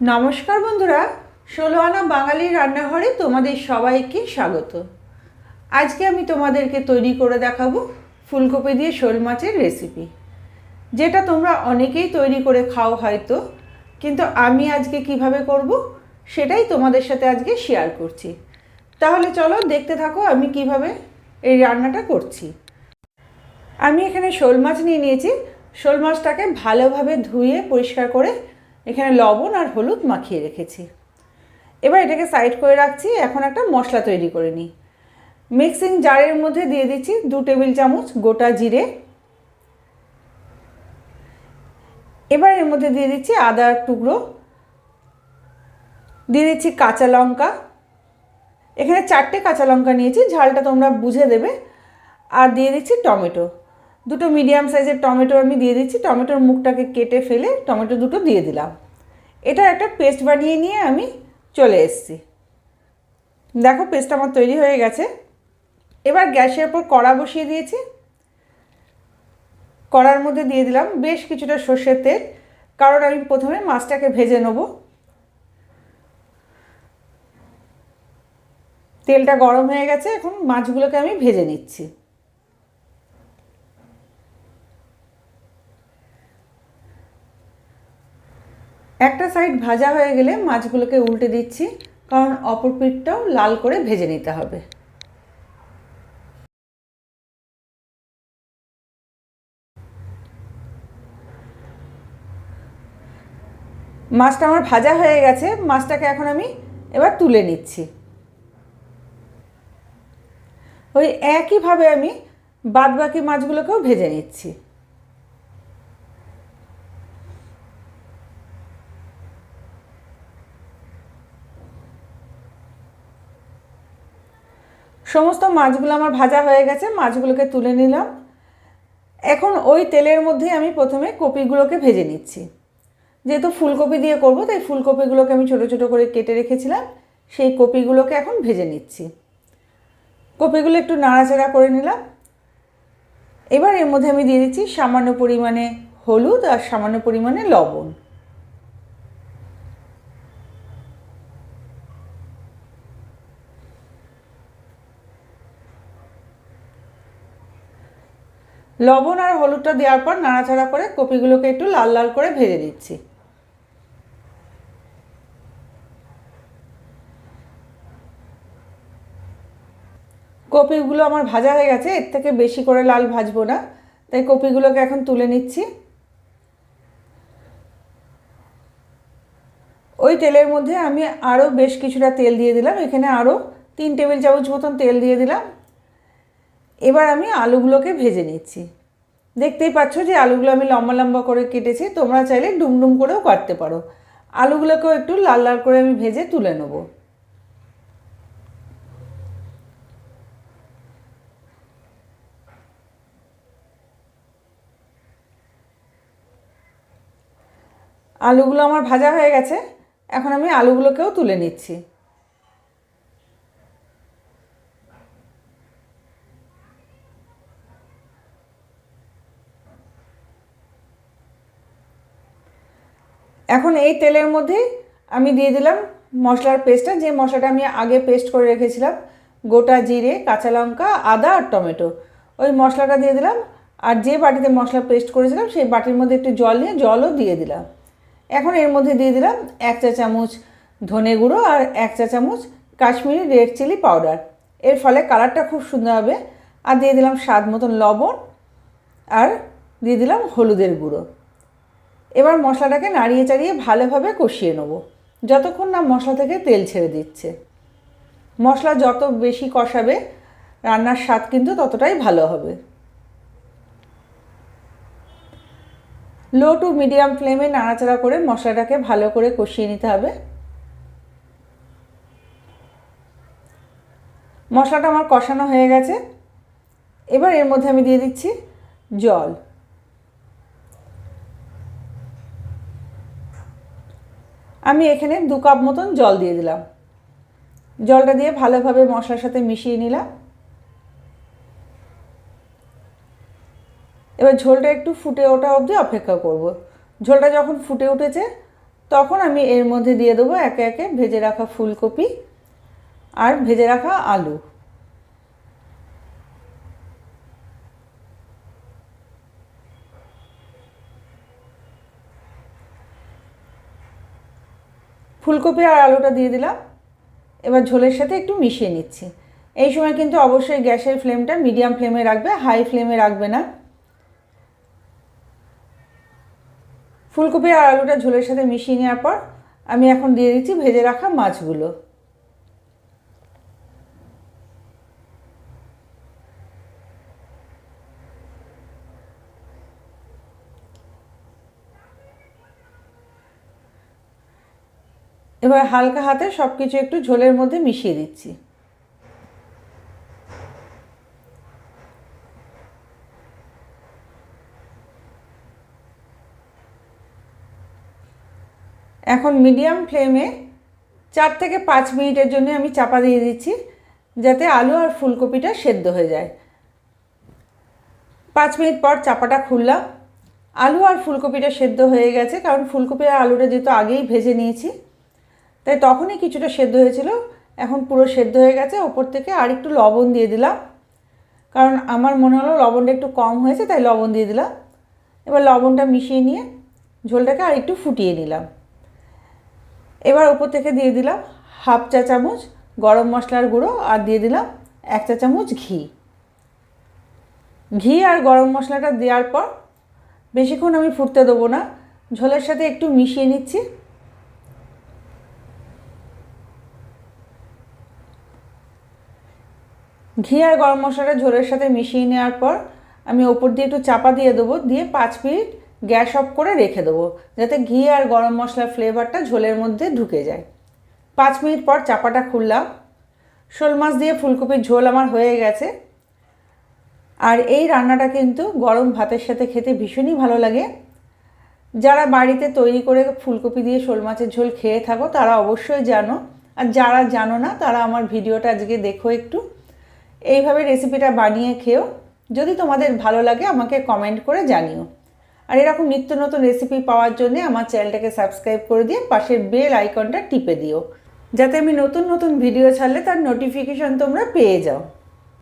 নমস্কার বন্ধুরা ষোলো আনা বাঙালি রান্নাঘরে তোমাদের সবাইকে স্বাগত। আজকে আমি তোমাদেরকে তৈরি করে দেখাবো ফুলকপি দিয়ে শোল মাছের রেসিপি যেটা তোমরা অনেকেই তৈরি করে খাও হয়তো, কিন্তু আমি আজকে কীভাবে করব সেটাই তোমাদের সাথে আজকে শেয়ার করছি। তাহলে চলো দেখতে থাকো আমি কীভাবে এই রান্নাটা করছি। আমি এখানে শোল মাছ নিয়ে নিয়েছি। শোল মাছটাকে ভালোভাবে ধুয়ে পরিষ্কার করে এখানে লবণ আর হলুদ মাখিয়ে রেখেছি। এবার এটাকে সাইড করে রাখছি, এখন একটা মশলা তৈরি করে নিই। মিক্সিং জারের মধ্যে দিয়ে দিচ্ছি দু টেবিল চামচ গোটা জিরে। এবার এর মধ্যে দিয়ে দিচ্ছি আদার টুকরো। দিয়ে দিচ্ছি কাঁচা লঙ্কা। এখানে চারটে কাঁচা লঙ্কা নিয়েছি, ঝালটা তোমরা বুঝে দেবে। আর দিয়ে দিচ্ছি টমেটো। দুটো মিডিয়াম সাইজের টমেটো আমি দিয়ে দিচ্ছি, টমেটোর মুখটাকে কেটে ফেলে টমেটো দুটো দিয়ে দিলাম। এটা একটা পেস্ট বানিয়ে নিয়ে আমি চলে এসেছি। দেখো পেস্ট আমার তৈরি হয়ে গেছে। এবার গ্যাসের ওপর কড়া বসিয়ে দিয়েছি। কড়ার মধ্যে দিয়ে দিলাম বেশ কিছুটা সর্ষের তেল, কারণ আমি প্রথমে মাছটাকে ভেজে নেব। তেলটা গরম হয়ে গেছে, এখন মাছগুলোকে আমি ভেজে নিচ্ছি। একটা সাইড ভাজা হয়ে গেলে মাছগুলোকে উল্টে দিচ্ছি, কারণ অপর পিঠটাও লাল করে ভেজে নিতে হবে। মাছটা আমার ভাজা হয়ে গেছে, মাছটাকে এখন আমি এবার তুলে নিচ্ছি। ওই একইভাবে আমি বাদবাকি মাছগুলোকেও ভেজে নিচ্ছি। সমস্ত মাছগুলো আমার ভাজা হয়ে গেছে, মাছগুলোকে তুলে নিলাম। এখন ওই তেলের মধ্যে আমি প্রথমে কপিগুলোকে ভেজে নিচ্ছি। যেহেতু ফুলকপি দিয়ে করব, তাই ফুলকপিগুলোকে আমি ছোটো ছোটো করে কেটে রেখেছিলাম, সেই কপিগুলোকে এখন ভেজে নিচ্ছি। কপিগুলো একটু নাড়াচাড়া করে নিলাম। এবার এর মধ্যে আমি দিয়ে দিচ্ছি সামান্য পরিমাণে হলুদ আর সামান্য পরিমাণে লবণ। লবণ আর হলুদটা দেওয়ার পর নাড়াচাড়া করে কপিগুলোকে একটু লাল লাল করে ভেজে দিচ্ছি। কপিগুলো আমার ভাজা হয়ে গেছে, এর থেকে বেশি করে লাল ভাজবো না, তাই কপিগুলোকে এখন তুলে নিচ্ছি। ওই তেলের মধ্যে আমি আরও বেশ কিছুটা তেল দিয়ে দিলাম, এখানে আরও তিন টেবিল চামচ মতন তেল দিয়ে দিলাম। এবার আমি আলুগুলোকে ভেজে নিচ্ছি। দেখতেই পাচ্ছ যে আলুগুলো আমি লম্বা লম্বা করে কেটেছি, তোমরা চাইলে ডুমডুম করেও কাটতে পারো। আলুগুলোকেও একটু লাল লাল করে আমি ভেজে তুলে নেব। আলুগুলো আমার ভাজা হয়ে গেছে, এখন আমি আলুগুলোকেও তুলে নিচ্ছি। এখন এই তেলের মধ্যে আমি দিয়ে দিলাম মশলার পেস্টটা। যে মশলাটা আমি আগে পেস্ট করে রেখেছিলাম, গোটা জিরে, কাঁচা লঙ্কা, আদা আর টমেটো, ওই মশলাটা দিয়ে দিলাম। আর যে বাটিতে মশলা পেস্ট করেছিলাম, সেই বাটির মধ্যে একটু জল নিয়ে জলও দিয়ে দিলাম। এখন এর মধ্যে দিয়ে দিলাম এক চা চামচ ধনে গুঁড়ো আর এক চা চামচ কাশ্মীরি রেড চিলি পাউডার। এর ফলে কালারটা খুব সুন্দর হবে। আর দিয়ে দিলাম স্বাদ মতন লবণ আর দিয়ে দিলাম হলুদের গুঁড়ো। এবার মশলাটাকে নাড়িয়ে চাড়িয়ে ভালোভাবে কষিয়ে নেব। যতক্ষণ না মশলা থেকে তেল ছেড়ে দিচ্ছে। মশলা যত বেশি কষাবে, রান্নার স্বাদ কিন্তু ততটাই ভালো হবে। লো টু মিডিয়াম ফ্লেমে নাড়াচাড়া করে মশলাটাকে ভালো করে কষিয়ে নিতে হবে। মশলাটা আমার কষানো হয়ে গেছে। এবার এর মধ্যে আমি দিয়ে দিচ্ছি জল। আমি এখানে দু কাপ মতন জল দিয়ে দিলাম। জলটা দিয়ে ভালোভাবে মশলার সাথে মিশিয়ে নিলাম। এবার ঝোলটা একটু ফুটে ওঠা অবধি অপেক্ষা করব। ঝোলটা যখন ফুটে উঠেছে, তখন আমি এর মধ্যে দিয়ে দেবো একে একে ভেজে রাখা ফুলকপি আর ভেজে রাখা আলু। ফুলকপি আর আলুটা দিয়ে দিলাম। এবার ঝোলের সাথে একটু মিশিয়ে নিচ্ছি। এই সময় কিন্তু অবশ্যই গ্যাসের ফ্লেমটা মিডিয়াম ফ্লেমে রাখবে, হাই ফ্লেমে রাখবে না। ফুলকপি আর আলুটা ঝোলের সাথে মিশিয়ে নেওয়ার পর আমি এখন দিয়ে দিচ্ছি ভেজে রাখা মাছগুলো। এবার হালকা হাতে সব কিছু একটু ঝোলের মধ্যে মিশিয়ে দিচ্ছি। এখন মিডিয়াম ফ্লেমে চার থেকে পাঁচ মিনিটের জন্য আমি চাপা দিয়ে দিচ্ছি, যাতে আলু আর ফুলকপিটা সেদ্ধ হয়ে যায়। পাঁচ মিনিট পর চাপাটা খুললাম। আলু আর ফুলকপিটা সেদ্ধ হয়ে গেছে, কারণ ফুলকপি আর আলুটা যেহেতু আগেই ভেজে নিয়েছি তাই তখনই কিছুটা সেদ্ধ হয়েছিল। এখন পুরো সেদ্ধ হয়ে গেছে। ওপর থেকে আর একটু লবণ দিয়ে দিলাম। কারণ আমার মনে হলো লবণটা একটু কম হয়েছে, তাই লবণ দিয়ে দিলাম। এবার লবণটা মিশিয়ে নিয়ে ঝোলটাকে আর একটু ফুটিয়ে নিলাম। এবার ওপর থেকে দিয়ে দিলাম হাফ চা চামচ গরম মশলার গুঁড়ো আর দিয়ে দিলাম এক চা চামচ ঘি। ঘি আর গরম মশলাটা দেওয়ার পর বেশিক্ষণ আমি ফুটতে দেবো না। ঝোলের সাথে একটু মিশিয়ে নিচ্ছি। ঘি আর গরম মশলাটা ঝোলের সাথে মিশিয়ে নেওয়ার পর আমি ওপর দিয়ে একটু চাপা দিয়ে দেবো, দিয়ে পাঁচ মিনিট গ্যাস অফ করে রেখে দেবো, যাতে ঘি আর গরম মশলার ফ্লেভারটা ঝোলের মধ্যে ঢুকে যায়। পাঁচ মিনিট পর চাপাটা খুললাম। শোল মাছ দিয়ে ফুলকপির ঝোল আমার হয়ে গেছে। আর এই রান্নাটা কিন্তু গরম ভাতের সাথে খেতে ভীষণই ভালো লাগে। যারা বাড়িতে তৈরি করে ফুলকপি দিয়ে শোল মাছের ঝোল খেয়ে থাকো, তারা অবশ্যই জানো। আর যারা জানো না, তারা আমার ভিডিওটা আজকে দেখো একটু। এইভাবে রেসিপিটা বানিয়ে খেও। যদি তোমাদের ভালো লাগে, আমাকে কমেন্ট করে জানিও। আর এরকম নিত্য নতুন রেসিপি পাওয়ার জন্য আমার চ্যানেলটাকে সাবস্ক্রাইব করে দিয়ে পাশের বেল আইকনটা টিপে দিও। যাতে আমি নতুন নতুন ভিডিও ছাড়লে তার নোটিফিকেশান তোমরা পেয়ে যাও।